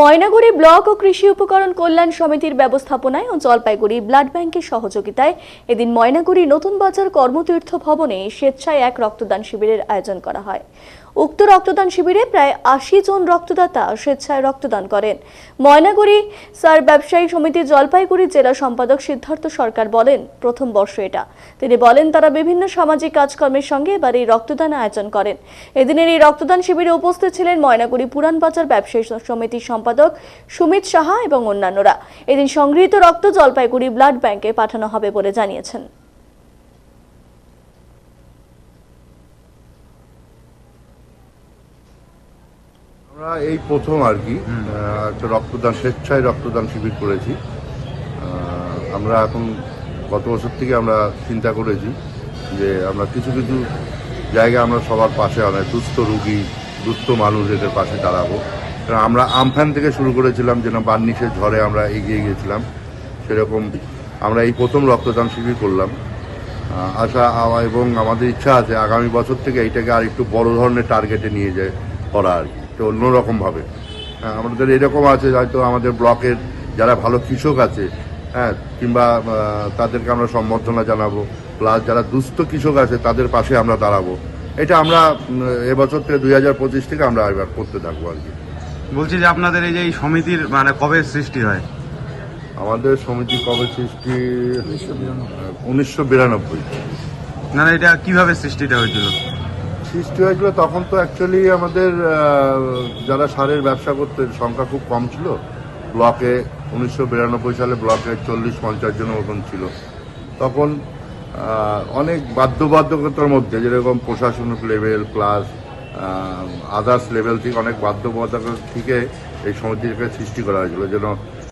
Maynaguri block ও কৃষি উপকরণ কল্যাণ সমিতির ব্যবস্থাপনায় ও জলপাইগুড়ি ব্লাড ব্যাংকের সহযোগিতায় এদিন ময়নাগুড়ি নতুন বাজার কর্মতীর্থ ভবনে স্বেচ্ছায় এক রক্তদান শিবিরের আয়োজন করা হয়। উক্ত রক্তদান শিবিরে প্রায় আশি জন রক্তদাতা স্বেচ্ছায় রক্তদান করেন। ময়নাগুড়ি স্যার ব্যবসায়ী সমিতির জলপাইগুড়ি জেলা সম্পাদক সিদ্ধার্থ সরকার বলেন, প্রথম বর্ষ এটা। তিনি বলেন, তারা বিভিন্ন সামাজিক কাজকর্মের সঙ্গে এবার এই রক্তদান আয়োজন করেন। এদিনের এই রক্তদান শিবিরে উপস্থিত ছিলেন ময়নাগুড়ি পুরান বাজার ব্যবসায়ী সমিতির সুমিত সাহা এবং অন্যান্যরা। এদিন সংগৃহীত রক্ত জলপাইগুড়ি ব্লাড ব্যাংকে পাঠানো হবে বলে জানিয়েছেন। আমরা এই প্রথম আর কি একটা রক্তদান স্বেচ্ছায় রক্তদান শিবির করেছি। আহ, আমরা এখন গত বছর থেকে আমরা চিন্তা করেছি যে আমরা কিছু কিছু জায়গায় আমরা সবার পাশে অনেক দুস্থ রুগী দুস্থ মানুষ এদের পাশে দাঁড়াবো। আমরা আমফান থেকে শুরু করেছিলাম যেন বার্নিশের ঝড়ে আমরা এগিয়ে গিয়েছিলাম। সেরকম আমরা এই প্রথম রক্তদান শিবির করলাম। আশা এবং আমাদের ইচ্ছা আছে আগামী বছর থেকে এইটাকে আর একটু বড় ধরনের টার্গেটে নিয়ে যায় করা আর কি অন্যরকমভাবে। হ্যাঁ, আমাদের এরকম আছে হয়তো আমাদের ব্লকের যারা ভালো কৃষক আছে হ্যাঁ কিংবা তাদেরকে আমরা সম্বর্ধনা জানাব প্লাস যারা দুস্থ কৃষক আছে তাদের পাশে আমরা দাঁড়াবো। এটা আমরা এবছর থেকে দুই হাজার পঁচিশ থেকে আমরা এবার করতে থাকব আর কি। বলছি যে আপনাদের এই যে এই সমিতির মানে কবে সৃষ্টি হয়? আমাদের সমিতি কবে সৃষ্টি? উনিশশো বিরানব্বই। না না, এটা কীভাবে সৃষ্টিটা হয়েছিল? সৃষ্টি হয়েছিল তখন তো অ্যাকচুয়ালি আমাদের যারা সারের ব্যবসা করতেন সংখ্যা খুব কম ছিল। ব্লকে উনিশশো বিরানব্বই সালে ব্লকে চল্লিশ পঞ্চাশ জনের মতন ছিল। তখন অনেক বাধ্যবাধকতার মধ্যে যেরকম প্রশাসনিক লেভেল প্লাস আদার্স লেভেল থেকে অনেক বাধ্যবাধকতা থেকে এই সমিতিকে সৃষ্টি করা হয়েছিল যেন